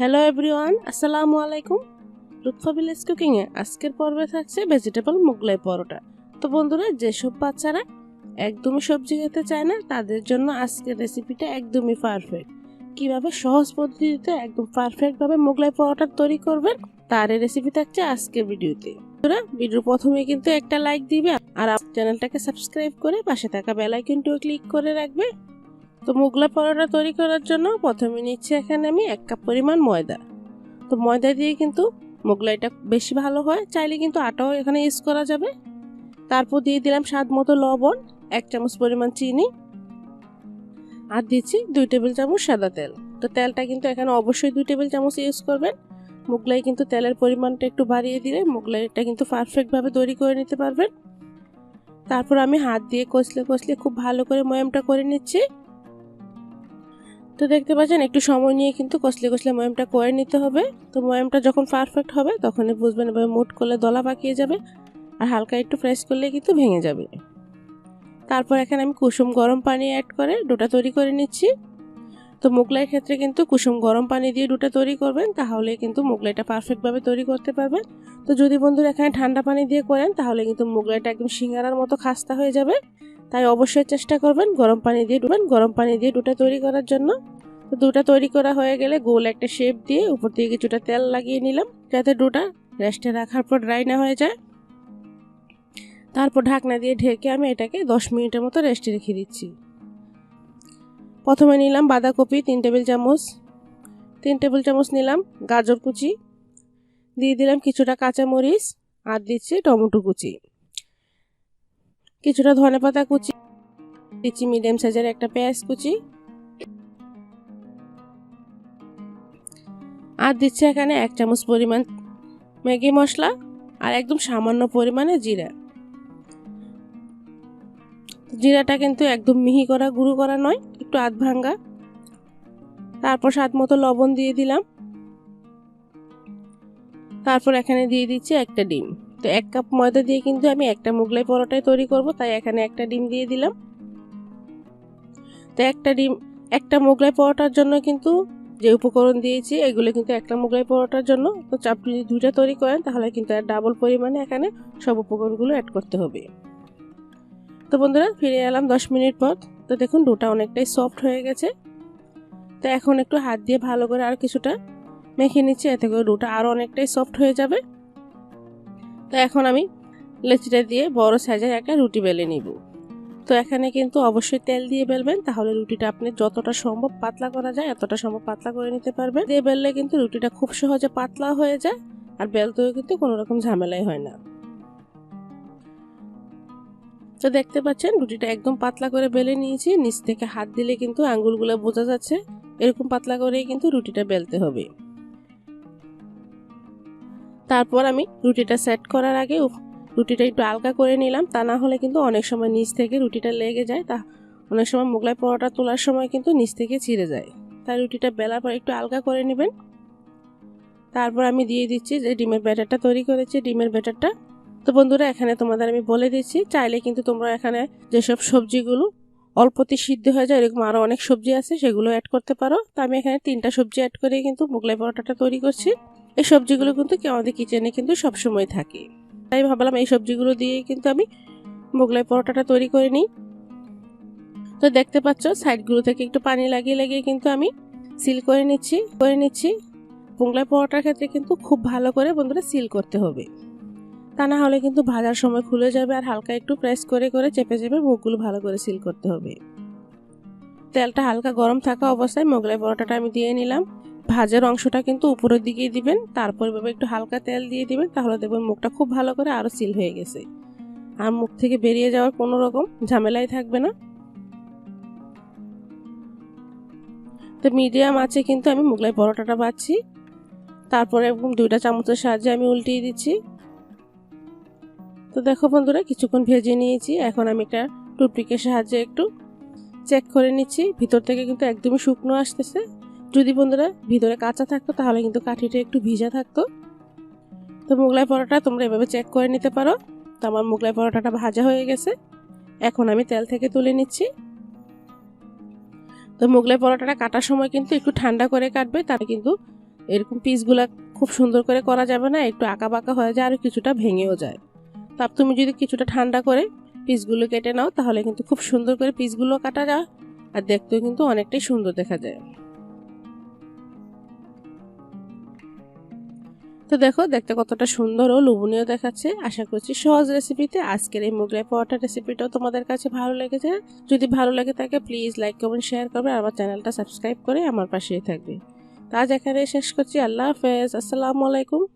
Hello everyone আসসালামু আলাইকুম Lutfa village কুকিংয়ে আজকের পর্বে থাকছে ভেজিটেবল মোগলাই পরোটা। তো বন্ধুরা, যেসব বাচ্চারা একদমই সবজি খেতে চায় না, তাদের জন্য আজকের রেসিপিটা একদমই পারফেক্ট কীভাবে সহজ পদ্ধতিতে একদম পারফেক্টভাবে মোগলাই পরোটা তৈরি করবেন, তার রেসিপি থাকছে আজকের ভিডিওতে। বন্ধুরা ভিডিও প্রথমে কিন্তু একটা লাইক দিবে, আর চ্যানেলটাকে সাবস্ক্রাইব করে পাশে থাকা বেল আইকনটিও ক্লিক করে রাখবে। তো মোগলাই পরোটা তৈরি করার জন্য প্রথমে নিচ্ছি এখানে আমি এক কাপ পরিমাণ ময়দা। তো ময়দা দিয়ে কিন্তু মোগলাইটা বেশি ভালো হয়, চাইলে কিন্তু আটাও এখানে ইউজ করা যাবে। তারপর দিয়ে দিলাম স্বাদ মতো লবণ, এক চামচ পরিমাণ চিনি আর দিচ্ছি দুই টেবিল চামচ সাদা তেল। তো তেলটা কিন্তু এখানে অবশ্যই দুই টেবিল চামচ ইউজ করবেন। মোগলাই কিন্তু তেলের পরিমাণটা একটু বাড়িয়ে দিলে মোগলাইটা কিন্তু পারফেক্টভাবে তৈরি করে নিতে পারবেন। তারপর আমি হাত দিয়ে কষলে কষলে খুব ভালো করে ময়ামটা করে নিচ্ছি। তো দেখতে পাচ্ছেন, একটু সময় নিয়ে কিন্তু কষলে কষলে ময়ামটা করে নিতে হবে। তো ময়ামটা যখন পারফেক্ট হবে, তখনই বুঝবেন এবার মুট করলে দলা পাকিয়ে যাবে আর হালকা একটু ফ্রেশ করলে কিন্তু ভেঙে যাবে। তারপর এখানে আমি কুসুম গরম পানি অ্যাড করে ডোটা তৈরি করে নিচ্ছি। তো মোগলাইয়ের ক্ষেত্রে কিন্তু কুসুম গরম পানি দিয়ে ডোটা তৈরি করবেন, তাহলে কিন্তু মোগলাইটা পারফেক্টভাবে তৈরি করতে পারবেন। তো যদি বন্ধুরা এখানে ঠান্ডা পানি দিয়ে করেন, তাহলে কিন্তু মোগলাইটা একদম সিঙ্গারার মতো খাস্তা হয়ে যাবে। তাই অবশ্যই চেষ্টা করবেন গরম পানি দিয়ে ডুবেন, গরম পানি দিয়ে ডুটা তৈরি করার জন্য। তো দুটা তৈরি করা হয়ে গেলে গোল একটা শেপ দিয়ে উপর দিয়ে কিছুটা তেল লাগিয়ে নিলাম, যাতে ডোটা রেস্টে রাখার পর ড্রাই না হয়ে যায়। তারপর ঢাকনা দিয়ে ঢেকে আমি এটাকে দশ মিনিটের মতো রেস্টে রেখে দিচ্ছি। প্রথমে নিলাম বাঁধাকপি, তিন টেবিল চামচ। তিন টেবিল চামচ নিলাম গাজর কুচি। দিয়ে দিলাম কিছুটা কাঁচামরিচ আর দিচ্ছি টমেটো কুচি। কিছুটা ধনে পাতা কুচি, দিচ্ছি মিডিয়াম সাইজের একটা পেঁয়াজ কুচি। আর দিচ্ছি এখানে এক চামচ পরিমাণ ম্যাগি মশলা আর একদম সামান্য পরিমাণে জিরা। জিরাটা কিন্তু একদম মিহি করা, গুঁড়ো করা নয়। একটু আধ ভাঙ্গা। তারপর স্বাদ মতো লবণ দিয়ে দিলাম। তারপর এখানে দিয়ে দিচ্ছি একটা ডিম। তো এক কাপ ময়দা দিয়ে কিন্তু আমি একটা মোগলাই পরোটাই তৈরি করব, তাই এখানে একটা ডিম দিয়ে দিলাম। তো একটা ডিম, একটা মোগলাই পরোটার জন্য কিন্তু যে উপকরণ দিয়েছি, এগুলো কিন্তু একটা মোগলাই পরোটার জন্য। তো আপনি যদি দুইটা তৈরি করেন, তাহলে কিন্তু আর ডাবল পরিমাণে এখানে সব উপকরণগুলো অ্যাড করতে হবে। তো বন্ধুরা, ফিরে এলাম দশ মিনিট পর। তো দেখুন, ডোটা অনেকটাই সফট হয়ে গেছে। তো এখন একটু হাত দিয়ে ভালো করে আর কিছুটা মেখে নিচ্ছি, এতে করে ডোটা আরও অনেকটাই সফট হয়ে যাবে। তো এখন আমি লেচিটা দিয়ে বড় সাইজের একটা রুটি বেলে নিব। তো এখানে কিন্তু অবশ্যই তেল দিয়ে বেলবেন, তাহলে রুটিটা আপনি যতটা সম্ভব পাতলা করা যায়, এতটা সম্ভব পাতলা করে নিতে পারবেন। দিয়ে বেললে কিন্তু রুটিটা খুব সহজে পাতলা হয়ে যায়, আর বেলতেও কিন্তু কোনো রকম ঝামেলাই হয় না। তো দেখতে পাচ্ছেন, রুটিটা একদম পাতলা করে বেলে নিয়েছি। নিচ থেকে হাত দিলে কিন্তু আঙ্গুলগুলো বোঝা যাচ্ছে। এরকম পাতলা করেই কিন্তু রুটিটা বেলতে হবে। তারপর আমি রুটিটা সেট করার আগে রুটিটা একটু আলগা করে নিলাম। তা না হলে কিন্তু অনেক সময় নিচ থেকে রুটিটা লেগে যায়। তা অনেক সময় মোগলাই পরোটা তোলার সময় কিন্তু নিচ থেকে ছিঁড়ে যায়। তাই রুটিটা বেলার পর একটু আলগা করে নেবেন। তারপর আমি দিয়ে দিচ্ছি যে ডিমের ব্যাটারটা তৈরি করেছি। ডিমের ব্যাটারটা তো বন্ধুরা, এখানে তোমাদের আমি বলে দিচ্ছি চাইলে কিন্তু তোমরা এখানে যেসব সবজিগুলো অল্পতে সিদ্ধ হয়ে যায়, এরকম আরও অনেক সবজি আছে, সেগুলো অ্যাড করতে পারো। তো আমি এখানে তিনটা সবজি অ্যাড করে কিন্তু মোগলাই পরোটাটা তৈরি করছি। এই সবজিগুলো কিন্তু আমাদের কিচেনে কিন্তু সবসময় থাকে। তাই ভাবলাম এই সবজিগুলো দিয়ে কিন্তু আমি মোগলাই পরোটাটা তৈরি করে নিই। তো দেখতে পাচ্ছ সাইডগুলো থেকে একটু পানি লাগিয়ে লাগিয়ে কিন্তু আমি সিল করে নিচ্ছি করে নিচ্ছি। মোগলাই পরোটার ক্ষেত্রে কিন্তু খুব ভালো করে বন্ধুরা সিল করতে হবে। তা না হলে কিন্তু ভাজার সময় খুলে যাবে আর হালকা একটু প্রেস করে করে চেপে চেপে মুখগুলো ভালো করে সিল করতে হবে। তেলটা হালকা গরম থাকা অবস্থায় মোগলাই পরোটাটা আমি দিয়ে নিলাম। ভাজার অংশটা কিন্তু উপরের দিকে দিবেন, তারপর এভাবে একটু হালকা তেল দিয়ে দিবেন, তাহলে দেখবেন মুখটা খুব ভালো করে আরও সিল হয়ে গেছে। আর মুখ থেকে বেরিয়ে যাওয়ার কোনো রকম ঝামেলাই থাকবে না। তো মিডিয়াম আছে কিন্তু আমি মোগলাই পরোটাটা বাচ্ছি তারপরে এরকম দুইটা চামচের সাহায্যে আমি উল্টিয়ে দিচ্ছি। তো দেখো বন্ধুরা, কিছুক্ষণ ভেজে নিয়েছি। এখন আমি একটা টুথপিকের সাহায্যে একটু চেক করে নিচ্ছি। ভিতর থেকে কিন্তু একদমই শুকনো আসতেছে। যদি বন্ধুরা ভিতরে কাঁচা থাকতো, তাহলে কিন্তু কাঠিটা একটু ভিজা থাকতো। তো মোগলাই পরোটা তোমরা এভাবে চেক করে নিতে পারো। তো আমার মোগলাই পরোটাটা ভাজা হয়ে গেছে। এখন আমি তেল থেকে তুলে নিচ্ছি। তো মোগলাই পরোটাটা কাটার সময় কিন্তু একটু ঠান্ডা করে কাটবে, তাতে কিন্তু এরকম পিসগুলা খুব সুন্দর করে করা যাবে না। একটু আঁকা বাঁকা হয়ে যায় আর কিছুটা ভেঙেও যায়। তা তুমি যদি কিছুটা ঠান্ডা করে পিসগুলো কেটে নাও, তাহলে কিন্তু খুব সুন্দর করে পিসগুলো কাটা যায়। আর দেখতেও কিন্তু অনেকটাই সুন্দর দেখা যায়। তো দেখো, দেখতে কতটা সুন্দর ও লোভনীয় দেখাচ্ছে। আশা করছি সহজ রেসিপিতে আজকের এই মোগলাই পাওয়াটা রেসিপিটাও তোমাদের কাছে ভালো লেগেছে। যদি ভালো লাগে থাকে প্লিজ লাইক কমেন্ট শেয়ার করবে আর আমার চ্যানেলটা সাবস্ক্রাইব করে আমার পাশেই থাকবে। তা এখানে শেষ করছি। আল্লাহ হাফেজ। আসসালামু আলাইকুম।